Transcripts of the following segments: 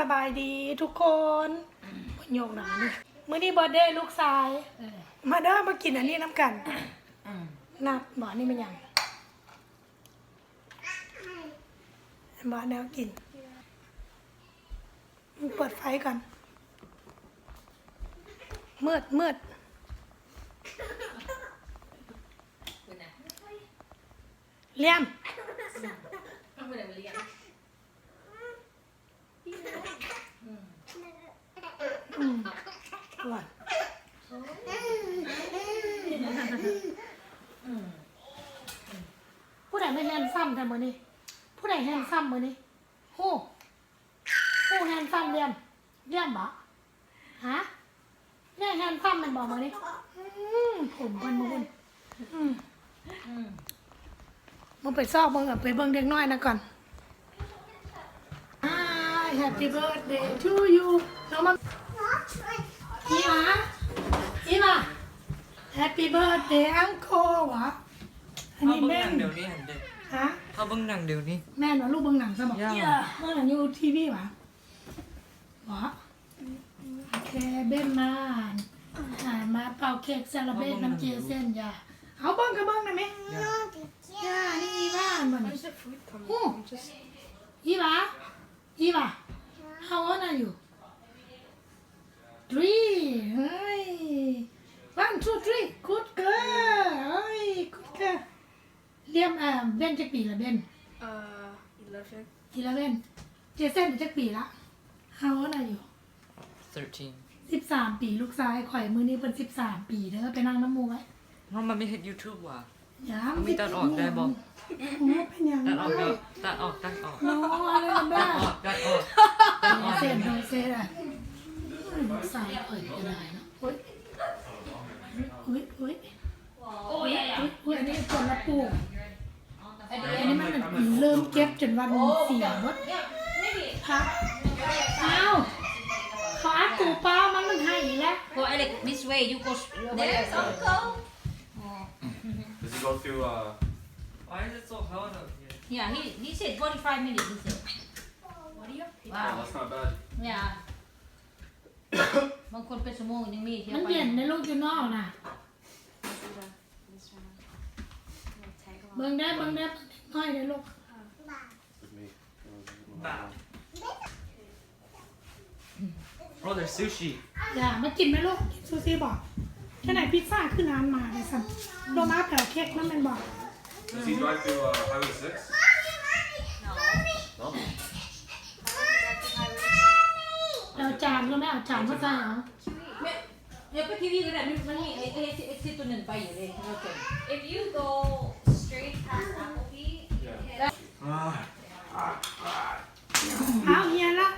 สบายดีทุกคนโยกหนานี่มื้อนี้เบอร์เดย์ลูกชายมาเด้อมากินอันนี้น้ำกันนับหมอนี่มันยังหมอแนวกินเปิดไฟก่อนมืดมืดเลี่ยมอืมอร่อยผู้ใดไม่แฮนซัมแต่มือนี้ผู้ใดแฮนซั มมือนี้ฮู้ฮู้แฮนซัมเรียมเรียมบ่ฮะเรียกแฮนซัมมันบอกมือนี้อืมผมเพิ่นมือเพิ่นอืมมึงไปซอกมึงกับไปเบิ่งเด็กน้อยนะก่อน Hi Happy birthday to you น้องมาอีหมาอีหมา Happy birthday uncle วะอันเขานี้เบิ่งแม่หนันงเดี๋ยวนี้หันเด็กฮะ เขาเบิ่งหนังเดี๋ยวนี้ แม่นวะลูกเบิ่งหนังสมองย่าเบิ่งหนังอยู่ทีวีวะวะโอเคเบ้นมาอ่ามาเป่าเค้กเซเลบเรตน้ำเจเส้นอย่าเอาเบิ่งกับเบิ่งได้ไหมย่านี่อีบ้านมันโอ้อีหมาอีหมา How old are you three เฮ้ย one two three good girl เฮ้ย good girl เรี ยมอ่าเบนจักปีละเบน Uh, 11. ทีละเบนเจเซนจักปีละ How old are you 13สิบสามปีลูกชายข่อยมือนี้เป็นสิบสามปีเด้อไปนั่งน้ำมูไว้เพราะมันไม่เห็น YouTube ว่ะ อย่ามีตัดออกได้บ่โอ้เป็นอย่างตันั้ดนออกเด้อตัดออกตัดออกน้องอะไรกันบ้าตัดออกตัดออกตัดออกเส้นโดยเส้นอะลูกชายข่อยก็ได้เนาะอุ้ยอุ้ยอุ้ยอุ้ยอุ้ยอันนี้คนละปูอันนี้มัน เริ่มเก็บจนวันเสียหมดพักเอาเขาอัดตูป้ามันมันให้อีกแล้ว Go Alex, this way. You go. s- There's Uncle. Does it go through, uh, Why is it so hot out here Yeah, he he said 45 minutes. He said. oh, Wow. that's not bad. Yeah. บางคนเป็นชั่วโมงยังมีเที่ยวมันไปเย็นในลูกอยู่นอกน่ะเบิ่งได้เบิ่งได้น้อยได้ลูก With me. Wow. Bro there's sushi อย่ามากินไหมลูกกินซูซี่บอกแค่ไหนพิซซ่าขึ้นน้ำมาเลยสันโรมาแผ่วเค้กนั่นมันบอก Does he drive through, uh, Highway 6? No. เราจานก็ไม่เอาจานมาใส่เหรอเดี๋ยวไปทีวีก็ได้มันมันมีไอ้ไอ้ไอ้ที่ตัวหนึ่งไปอยู่เลยเราเจอ If you go straight past Applebee, Yeah. Ah. เอาเฮียละ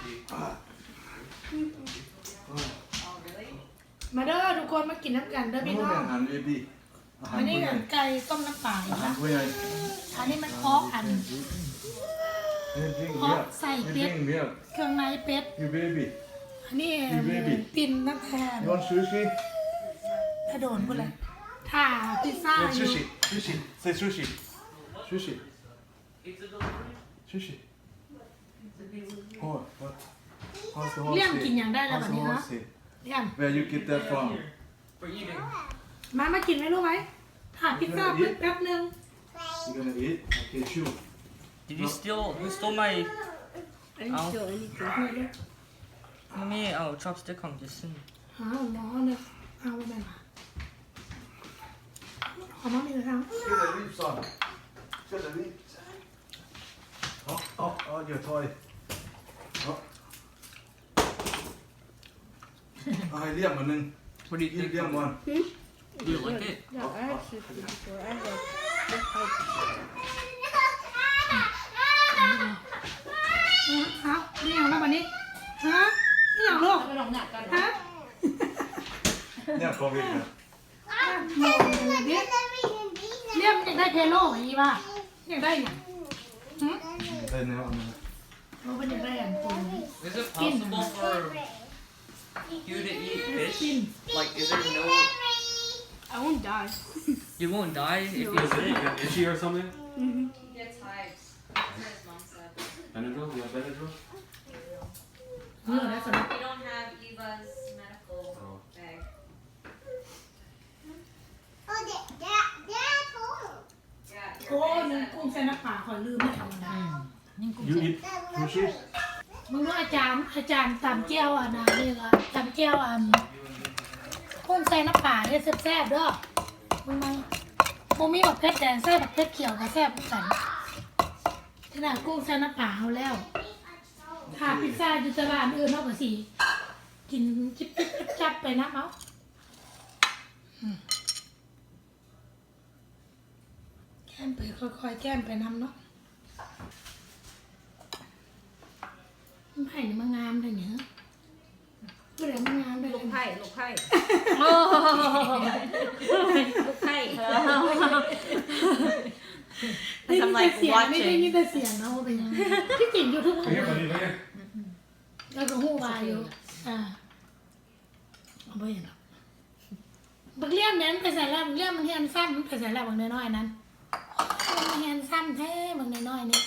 มาเด้อทุ กคนมากินน้ำกันเด้อพี่น้องหันเบบี้อาหาอัรนนี้ผู้ใหญ่กันไก่ต้มน้ำปลาอีกอาหารแล้วผู้ใหญ่อันนี้มันออกอันเฮ้ยดิ้งออเบียกร์ใส่เฮ้เป็ยดดิ้งเบียร์เครื่องในเป็ด you baby อันนี้ You baby ปิ่นน้ำแทน you want sushi ถ้าโดนพูดเลยถ้าพิซซ่า yeah อยู่ sushi sushi say sushi sushi It's a delivery sushi oh what how's the horse เลี่ยม say? กินอย่างได้แล้ว how's แบบ the นี้นะ horse say? เลี่ยม where you get that from here for eating มามากินไหมรู้ไหมถ่ายพิซซ่าเพิ่งแป๊บนึง you gonna eat okay shoot Did you steal you stole my I didn't Ow. steal anything. มันไม่เอา chopstick ของจิสันหาหมอเนี่ยเอาไปไหนมาขอมามีเลยครับ get the lips on get the lips oh oh oh your toy oh เอาให้เลี่ยมอันหนึง What do you เลี่ยม think เลี่ยมวัน Do you like it No, I had sushi before. I had this type. เอานี่อย่างแล้ววันนี้ฮะนี่อย่างลูกไปลองหนักกันฮะเนี่ยโควิดเนี่ยมองอย่างนี้เรียมอยากได้เพโล่อีป่ะอยากได้อย่างหืมได้แนวอันนั้นเราเป็นอยากได้อย่างตัว Is it possible for you to eat fish like is there no I won't die. you won't die if you Is it an itchy or something? Gets hives. His mom said. Benadryl? You have Benadryl? เมื่อแล้วสำหรับ We don't have Eva's medical Oh. bag. โอ้ยมันกุ้งใส่น้ำปลาขอยลืมไม่ทำนะ นี่กุ้ง You แซ่ eat sushi? มึงรู้อาจารย์อาจารย์ตำแก้วอะนะนี่ก็ตำแก้วอะกุ้งใส่น้ำปลาเนี่ยแซ่บๆเด้อมึงมาโมมีแบบเพชรแดงแซ่บแบบเพชรเขียวกับแซ่บกันขนาดกุ้งใส่น้ำปลาเอาแล้วถ้าพิซซ่าอยู่ตลาดอื่นเท่ากับสี่กินจิบจิบจิบจับไปนะเอาแก้มไปค่อยๆแก้มไปน้ำเนาะมัน ไผ่นี่มันงามเลยเนี่ยผู้ใดมันงามเลยลูกเนี่ยไผ่ลูกไผ่โอ้ลูกไผ่ได้ยินแต่เสียงไม่ได้ยินแต่เสียงเนาะเป็นยังไงที่จริงยูทูบ Here, buddy, right here. แล้วก็หูวายอยู่ อ่าเอาไปเห็นหรอกบักเลี่ยมเนี่ยมันไปใส่แล้วบักเลี่ยมมันเฮียนซ้ำมันไปใส่แล้วบางน้อยๆนั้นมันเฮียนซ้ำแท้บางน้อยๆนี่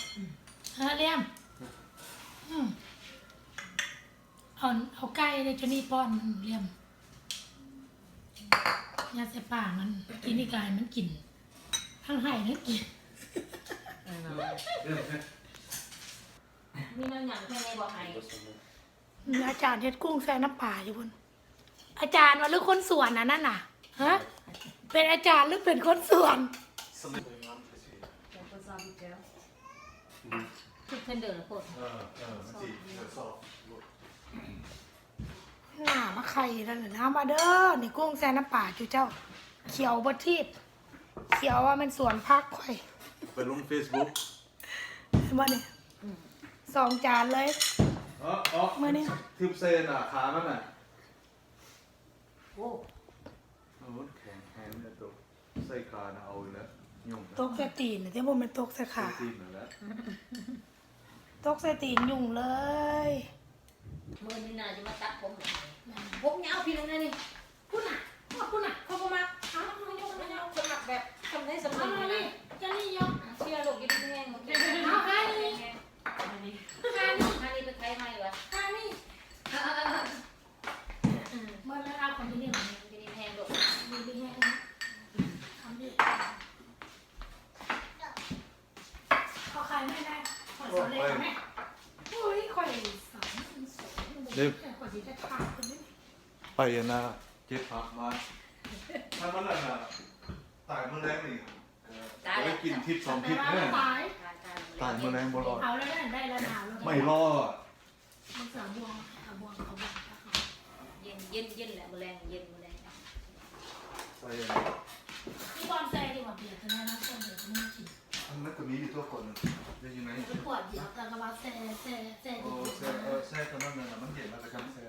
ฮะเลี่ยมอืม เอาเอาไก่เลยจะนี่ป้อนมันเลี่ยมยาเสพป่ามันกินนี่กายมันกินทั้งไห้ทั้งกิน Yeah, okay. มีน้ำหยังแค่ในบ่อไห้ This one, yeah. มีอาจารย์เฮ็ดกุ้งใส่น้ำปลาอยู่บนอาจารย์ว่าหรือคนสวนน่ะนั่นน่ะฮะเป็นอาจารย์หรือเป็นคนสวนทุกเทนเดอร์โคตร Uh, uh, let's see. That's all. หน้ามาไข่นั่นน่ะนะมาเด้อนี่กุ้งใส่น้ำปลาจูเจ้า เขียวบดทีบเขียวว่ามันสวนพักข่อยไปลง Facebook เห็นบ่เนี่ยสองจานเลยอ๋ออ๋อมาเนี่ยทิปเซนอะขามันอะโอ้โอ้แข็งแข็งเนี่ยตัวใส่ขาน่ะเอาอีกแล้วยุ่งตกใส่ตีนเนี่ยที่ผมเป็นตกใส่ขาตีนนั่นแหละตกใส่ตีนยุ่งเลย มือนี่น่าจะมาตัดผมเหรอผมยาวพี่น้องนะนี่พูดน่ะพูดน่ะเขาก็มาเอาเอาเอาเอาเอาสมัครแบบทำได้สำเอาเร็จมาเลนี่ยจะนี่ยกเชื่อลูกยิ่งแห้งหมดเลยเอาให้นี่อันนี้อันนี้เป็นใครให้วะอันนี้เมื่อแล้วเอาของที่นี่มาเนี่ย เป็นแพงลูก ดีดีให้ทำดิเขาขายไม่ได้ขอสอนเลยค่ะแม่อุ้ยข่อยสอนสอ นแต่ข่อยสิจะขาดคนนี้ไปนะเจ็บพักมาถ้ามันน่ะน่ะตายมื้อแรงนี่เออเอาไปกินทิพย์สองแต่ทิพย์ว่าแน่ตายตายมื้อแรงบ่รอดเอาแล้วได้แล้วหนาวแล้วไม่รอดมันเสือบวงเอาบวงเขาบวงเย็นเย็นเย็นแหละมือแรงเย็นมือแรงใส่ ก็มีอยู่ตัวคนได้ยินไหมไปวดเดียวแต่ก็ว่าแซ่แซ่แซ่โอ้แซ่แซ่ตันั้นน่ะมันเย็นแล้วก็จังแซ่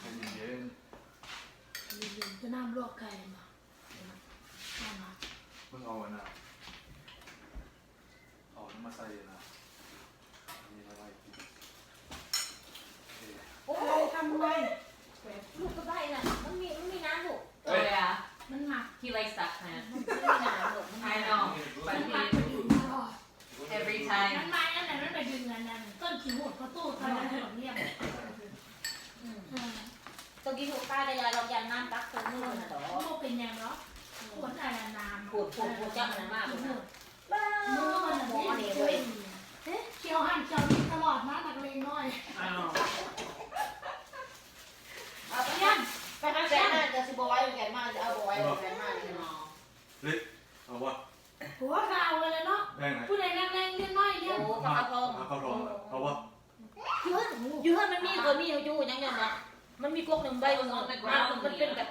ให้เย็นจะน้ำลวกไก่มาเอามาๆมึงเอาอันน่ะเอาน้ำมาใส่นะอันนี้ละลายกินโอเคโอ้อะไรทำไม ลูกก็ได้น่ะมันมีมันมีน้ำลูก Oh yeah, มัน หมัก he likes that kind. มันมีน้ำลูก I know, มัน but หมัก he อยู่ตลอด every มัน time. มาอันไหนมันไปดึงอันนั้นต้นขี้หูดก็ตู้ตอนนั้นถนนเรียบตัวกินหัวปลาได้ยาเรายันน้ำตักตัวมือน่ะดอกโมเป็นยังเนาะปวดอะไรนานปวดปวดปวดจังมันมากเลยนะมือมันหมอนี่นี่เลเว้ยยเคี้ยวหั่นเคี้ยวนี่ตลอดมานักเลงน้อย I know. เอาไปยัง ไปหาแฟนน่ะจะสิบ่ไว้แกนมากจะเอาบ่ไว้แกนมากเลยเนาะเล็กเอาวะหัวขาวเลยเนาะได้ไหนผู้ใดแรงๆเลี้ยงน้อยเลี้ยงโอ้ปลากระพงเอาเข้าท้องเอาวะอยู่เฮ้ยอยู่เฮ้ยมันมีตัวมีอยู่ยังยังนะมันมีพวกหนึ่งใบมันมันเป็นแบบ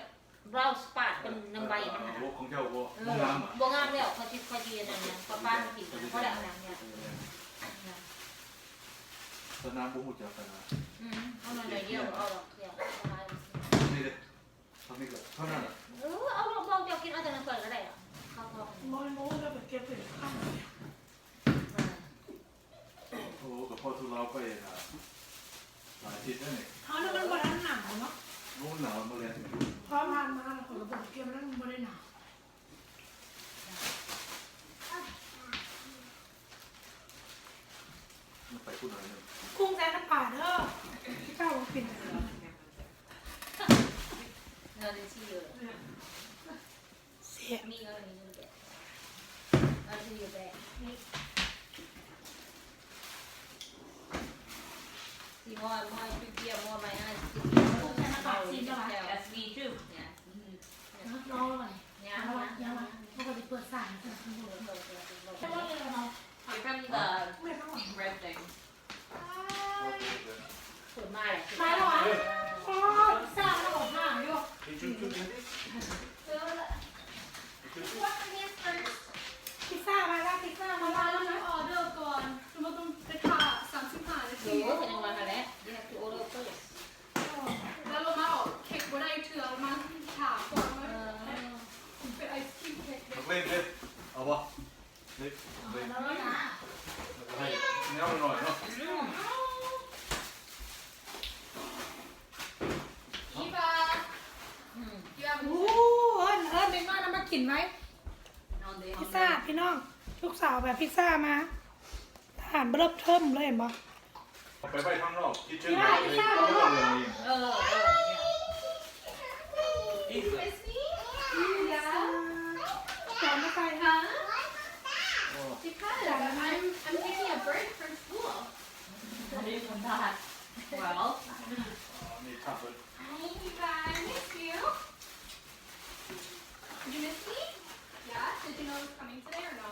บราวสปาดเป็นหนึ่งใบมันนะวัวของเจ้าวัวเอมึงอน้ำอะบ่งามแล้วเขาจิเขาจีนั่นเนี่ยป้าป้ากินเพราะอะไรเนี่ยสนามบุหุจักกันนะอืมเอามาเลยเดียวเอาหรอกเดียว นี่เลยทำนี่ก็เท่านั้นอะเออเอาลองลองจะกินเอาแต่น้ำเกลือก็ได้อะข้าวทองมอยมูแล้วไปเก็บเป็นข้าวโอ้กับพ่อทุเราไปนะหลายทิศแล้วนี่เขาเนี่ยมันบริหนาวเนาะนู้นหนาวมาเลยพอผ่านมาแล้วคนบอกเก็บแล้วมันบริหนาวมาไปไปคุณหน่อยหนึงกุ้งแซ่น้ำปลาเด้อพี่ข้าวปิ่น Another tea or เสีย me or me little bit. I'll do your back. See more, more, you get more my eyes. That's me too. Yeah. รอหน่อย Yeah. ยังวะยังวะเพราะว่าจะเปิดสายกันทั้งหมดใช่ไหมเลยเรา Here comes the ไม่ต้อง red thing. เปิดมาเลยมาแล้วอะอ๋อสร้างระบบห่ พิซซ่ามาแล้วพิซซ่ามามาแล้วนะออเดอร์ก่อนคือมันต้องไปถ่าสามสิบห้านาหทีนูเป็นยังไงคะแล้ว You have to order first. แล้วเรามาออกเค้กบ่ได้เถื่อมาถามก่อนว่า เออ เป็นไอศครีมเค้ก นักเล่นเล่นเอาปะเล่นเล่น แล้วนะ ให้แนวหน่อยเนาะ อีบา อืม you have โอ้เอิญเอิญเป็นว่าน้ำมากินไหม เอาเดี๋ยว พิซซ่าพี่น้องลูกสาวแบบพิซซ่ามาทหารเริ่มเทิมเลยเห็นปะเอาไปไว้ข้างนอกคิดเช่นไรเลยเอาไม่ต้องเลยเออเออ You miss me? Yeah. จานไม่ไป huh? Because I'm I'm taking a break from school. ไม่ได้คนได้ Well, นี่ขับเลย Hi, Eva. I miss you. Did you miss me? Yeah. Did you know I was coming today or no?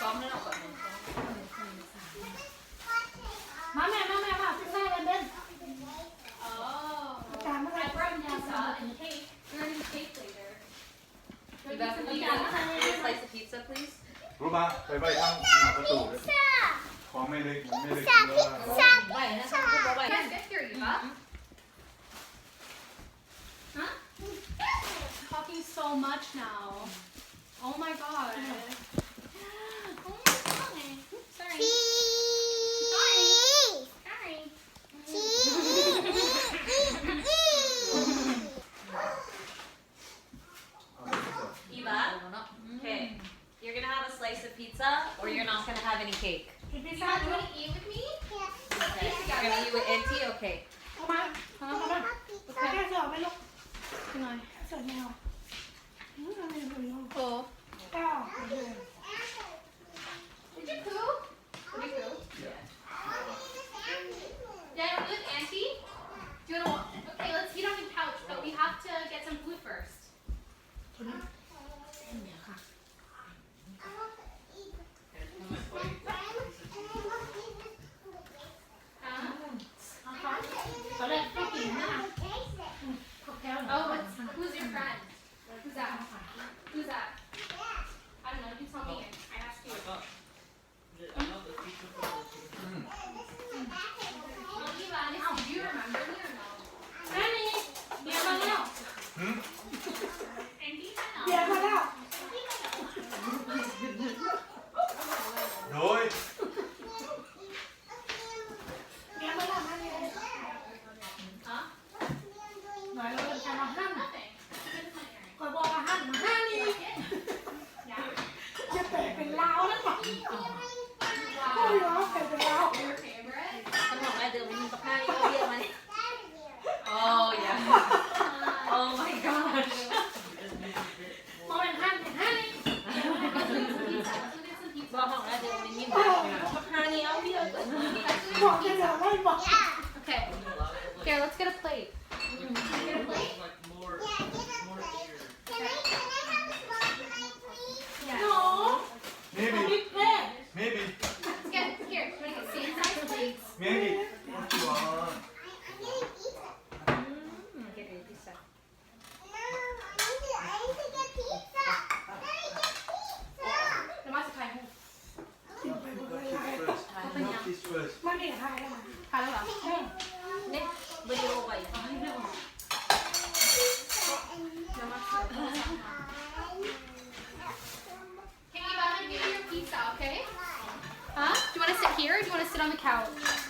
ซ้อมให้เราก่อนมาแม่มาแม่มาพิซซ่ากันเด่น Oh. จานไม่ไป I brought pizza and cake. We're gonna do cake later. You got some you slice of pizza please รู้ปะไปไว้ข้างหน้าประตูเลยของไม่เล็กมันไม่เล็กเยอะไว้นะคุณบอกไว้ Yes, get here, Eva. Talking so much now. Oh my god. Oh my god. Sorry. Sorry. Sorry. Eva, okay. You're gonna have a slice of pizza, or you're not gonna have any cake. จะเดี๋ยวไม่บอก Okay. Here, let's get a plate. Get a plate? Like more, more eager. Yeah. หนู maybe บิ๊กเล่ maybe Let's get here. You wanna get same size plates? maybe what you want เก็บพิซซ่า The master pie. เดี๋ยวไปบอกเลย first not this first ไม่มีใครได้ไหม Hello. เนี่ยวิดีโอไว้ Okay, Eva, I'm gonna give you your pizza, okay? Huh? Do you wanna sit here or do you wanna sit on the couch? Oops. Mommy, sit on the couch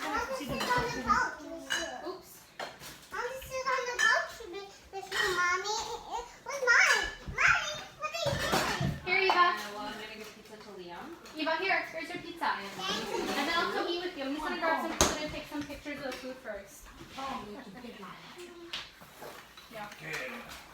first. Oh, get. Yeah. Okay.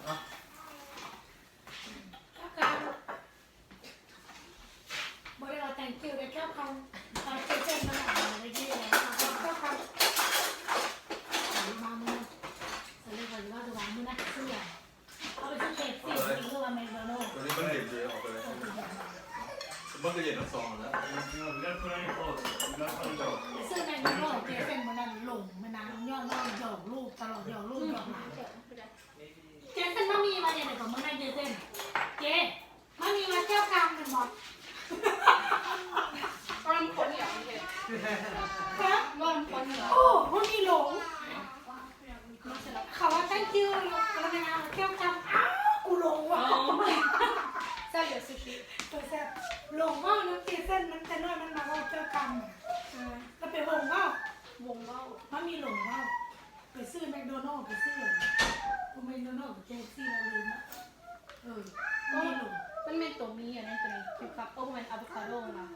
ตัวมีอ่ะนั่นตัวนี้คิวคับโอ้มันอะโวคาโดนะ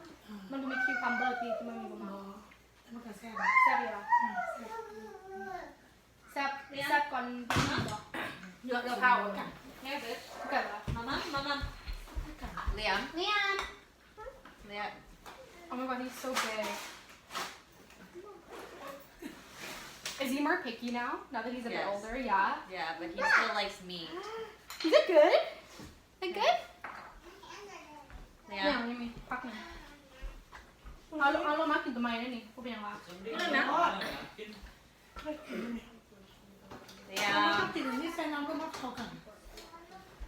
มันเป็นคิวคัมเบอร์ที่มันมีประ อ๋ มา อ ณ แล้วมันก็แซ่บ แซ่บอยู่อ่ะ อ่าแซ่บ แซ่บแซ่บก่อนเหรอ เยอะเลยข้าว กัน แน่เด็ดเกิดละ Mama, mama. กัน Liam. Liam. Liam. Oh my god, he's so big. Is he more picky now? Now that he's a bit Yes. older, yeah. Yeah, but he still likes meat. Is it good? Is it good? เอาเอาลงมากินตัวใหม่ได้นี่พูดเป็นยังไงนั่นนะไม่กินเนี่ยมัน Liam. ก็ติดนี่ใส่น้ำก็มาเข้ากัน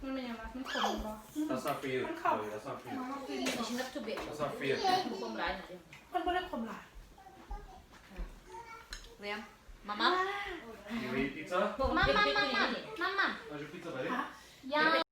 มันเป็นยังไงมันขมปะ That's not for you. Chloe, That's not for you. มันก็กิน She's not too big. That's not for you. มันไม่ได้ขมหลาย Liam. Mama. You eat pizza? Mama, mama, mama. How's your pizza, buddy? ฮะย่าง